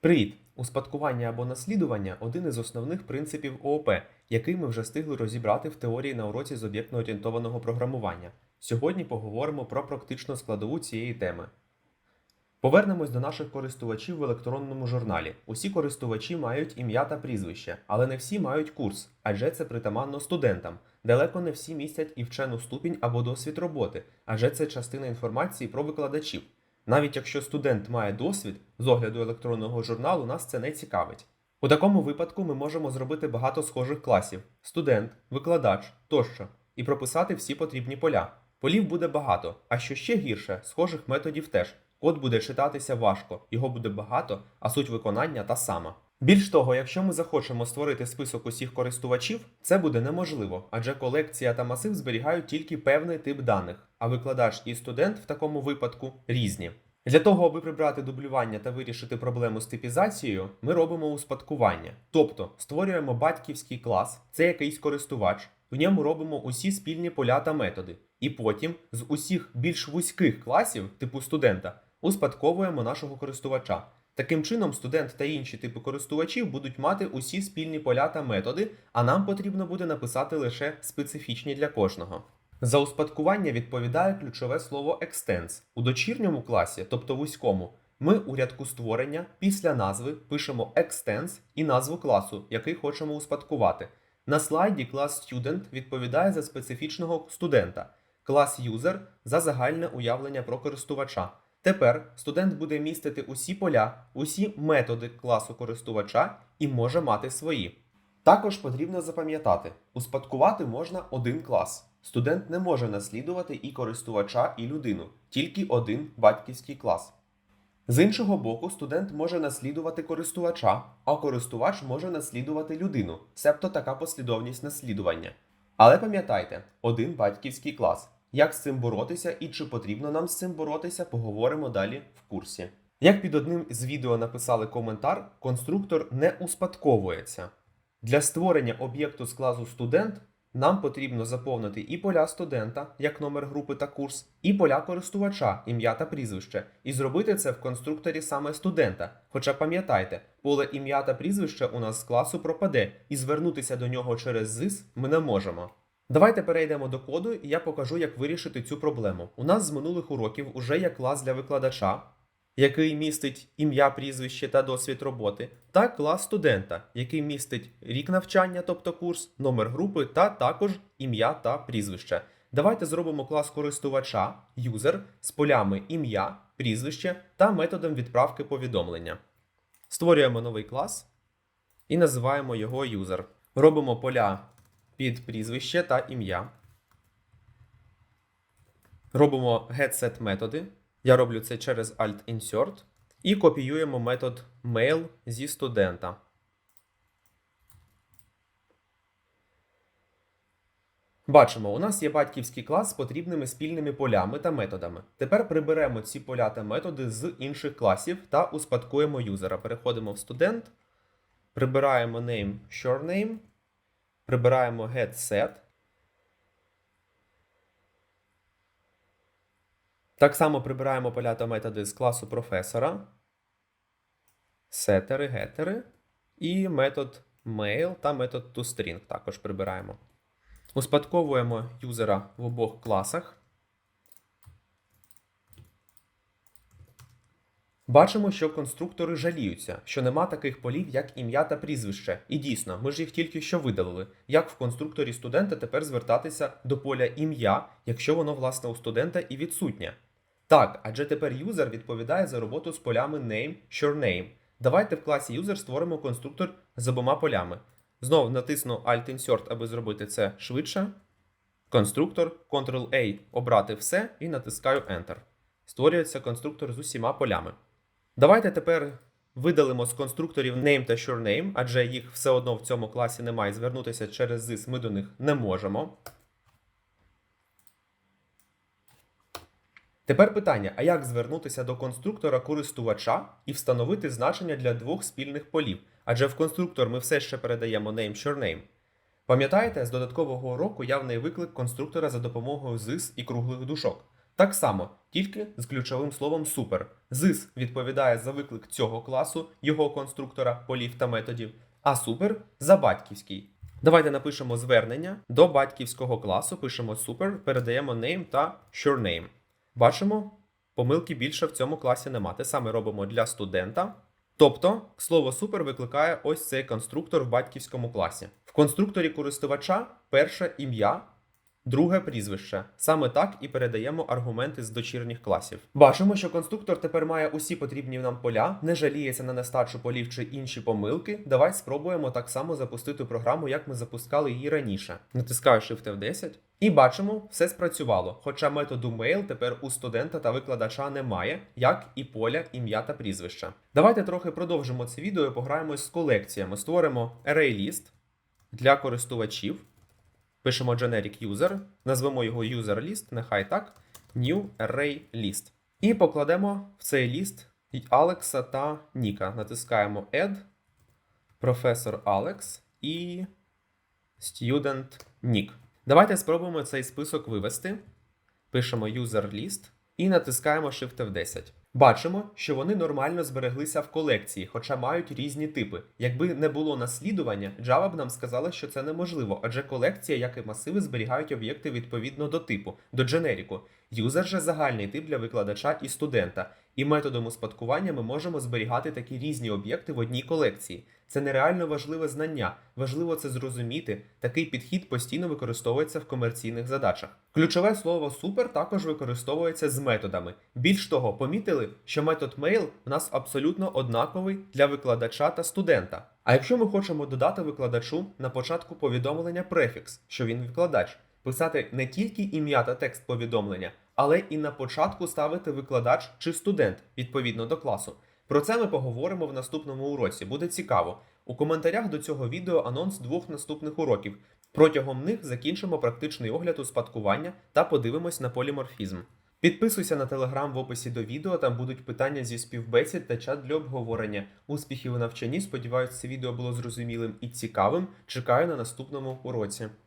Привіт! Успадкування або наслідування один із основних принципів ООП, який ми вже встигли розібрати в теорії на уроці з об'єктно-орієнтованого програмування. Сьогодні поговоримо про практичну складову цієї теми. Повернемось до наших користувачів в електронному журналі. Усі користувачі мають ім'я та прізвище, але не всі мають курс, адже це притаманно студентам. Далеко не всі містять і вчену ступінь або досвід роботи, адже це частина інформації про викладачів. Навіть якщо студент має досвід, з огляду електронного журналу нас це не цікавить. У такому випадку ми можемо зробити багато схожих класів: студент, викладач тощо, і прописати всі потрібні поля. Полів буде багато, а що ще гірше, схожих методів теж. Код буде читатися важко, його буде багато, а суть виконання та сама. Більш того, якщо ми захочемо створити список усіх користувачів, це буде неможливо, адже колекція та масив зберігають тільки певний тип даних, а викладач і студент в такому випадку різні. Для того, аби прибрати дублювання та вирішити проблему з типізацією, ми робимо успадкування. Тобто створюємо батьківський клас, це якийсь користувач, в ньому робимо усі спільні поля та методи, і потім з усіх більш вузьких класів, типу студента, успадковуємо нашого користувача. Таким чином, студент та інші типи користувачів будуть мати усі спільні поля та методи, а нам потрібно буде написати лише специфічні для кожного. За успадкування відповідає ключове слово extends. У дочірньому класі, тобто вузькому, ми у рядку створення після назви пишемо extends і назву класу, який хочемо успадкувати. На слайді клас Student відповідає за специфічного студента, клас User за загальне уявлення про користувача. Тепер студент буде містити усі поля, усі методи класу користувача і може мати свої. Також потрібно запам'ятати, успадкувати можна один клас. Студент не може наслідувати і користувача, і людину, тільки один батьківський клас. З іншого боку, студент може наслідувати користувача, а користувач може наслідувати людину, себто така послідовність наслідування. Але пам'ятайте, один батьківський клас. Як з цим боротися і чи потрібно нам з цим боротися, поговоримо далі в курсі. Як під одним з відео написали коментар, конструктор не успадковується. Для створення об'єкту з класу студент нам потрібно заповнити і поля студента, як номер групи та курс, і поля користувача, ім'я та прізвище, і зробити це в конструкторі саме студента. Хоча пам'ятайте, поле ім'я та прізвище у нас з класу пропаде, і звернутися до нього через ZIS ми не можемо. Давайте перейдемо до коду, і я покажу, як вирішити цю проблему. У нас з минулих уроків уже є клас для викладача, який містить ім'я, прізвище та досвід роботи, та клас студента, який містить рік навчання, тобто курс, номер групи та також ім'я та прізвище. Давайте зробимо клас користувача, юзер з полями ім'я, прізвище та методом відправки повідомлення. Створюємо новий клас і називаємо його юзер. Робимо поля під прізвище та ім'я. Робимо getSet методи. Я роблю це через Alt-Insert. І копіюємо метод mail зі студента. Бачимо, у нас є батьківський клас з потрібними спільними полями та методами. Тепер приберемо ці поля та методи з інших класів та успадкуємо юзера. Переходимо в студент, прибираємо name, surname, прибираємо getSet. Так само прибираємо поля та методи з класу професора, сетери, гетери і метод mail та метод toString також прибираємо. Успадковуємо юзера в обох класах. Бачимо, що конструктори жаліються, що нема таких полів, як ім'я та прізвище. І дійсно, ми ж їх тільки що видалили. Як в конструкторі студента тепер звертатися до поля ім'я, якщо воно, власне, у студента і відсутнє? Так, адже тепер юзер відповідає за роботу з полями name, surname. Давайте в класі user створимо конструктор з обома полями. Знову натисну Alt-Insert, аби зробити це швидше. Конструктор, Ctrl-A, обрати все і натискаю Enter. Створюється конструктор з усіма полями. Давайте тепер видалимо з конструкторів name та surname, адже їх все одно в цьому класі немає. Звернутися через this ми до них не можемо. Тепер питання: а як звернутися до конструктора користувача і встановити значення для двох спільних полів? Адже в конструктор ми все ще передаємо name surname. Пам'ятаєте, з додаткового уроку явний виклик конструктора за допомогою ZIS і круглих дужок. Так само, тільки з ключовим словом супер. This відповідає за виклик цього класу, його конструктора, полів та методів, а супер за батьківський. Давайте напишемо звернення до батьківського класу, пишемо супер, передаємо name та surname. Бачимо, помилки більше в цьому класі нема. Те саме робимо для студента. Тобто, слово супер викликає ось цей конструктор в батьківському класі. В конструкторі користувача перше ім'я, друге прізвище. Саме так і передаємо аргументи з дочірніх класів. Бачимо, що конструктор тепер має усі потрібні нам поля, не жаліється на нестачу полів чи інші помилки. Давай спробуємо так само запустити програму, як ми запускали її раніше. Натискаю Shift F10 і бачимо, все спрацювало. Хоча методу mail тепер у студента та викладача немає, як і поля, ім'я та прізвище. Давайте трохи продовжимо це відео і пограємось з колекціями. Створимо array-list для користувачів. Пишемо generic user, назвемо його user list, нехай так, new array list. І покладемо в цей ліст Алекса та Ніка. Натискаємо add, професор Алекс і student Nick. Давайте спробуємо цей список вивести. Пишемо user list і натискаємо Shift F10. Бачимо, що вони нормально збереглися в колекції, хоча мають різні типи. Якби не було наслідування, Java б нам сказала, що це неможливо, адже колекція, як і масиви, зберігають об'єкти відповідно до типу, до дженеріку. Юзер же загальний тип для викладача і студента, і методом успадкування ми можемо зберігати такі різні об'єкти в одній колекції. Це нереально важливе знання. Важливо це зрозуміти. Такий підхід постійно використовується в комерційних задачах. Ключове слово супер також використовується з методами. Більш того, помітили, що метод mail у нас абсолютно однаковий для викладача та студента. А якщо ми хочемо додати викладачу на початку повідомлення префікс, що він викладач, писати не тільки ім'я та текст повідомлення, але і на початку ставити викладач чи студент відповідно до класу. Про це ми поговоримо в наступному уроці. Буде цікаво. У коментарях до цього відео анонс двох наступних уроків. Протягом них закінчимо практичний огляд успадкування та подивимось на поліморфізм. Підписуйся на телеграм в описі до відео, там будуть питання зі співбесід та чат для обговорення. Успіхів у навчанні. Сподіваюсь, це відео було зрозумілим і цікавим. Чекаю на наступному уроці.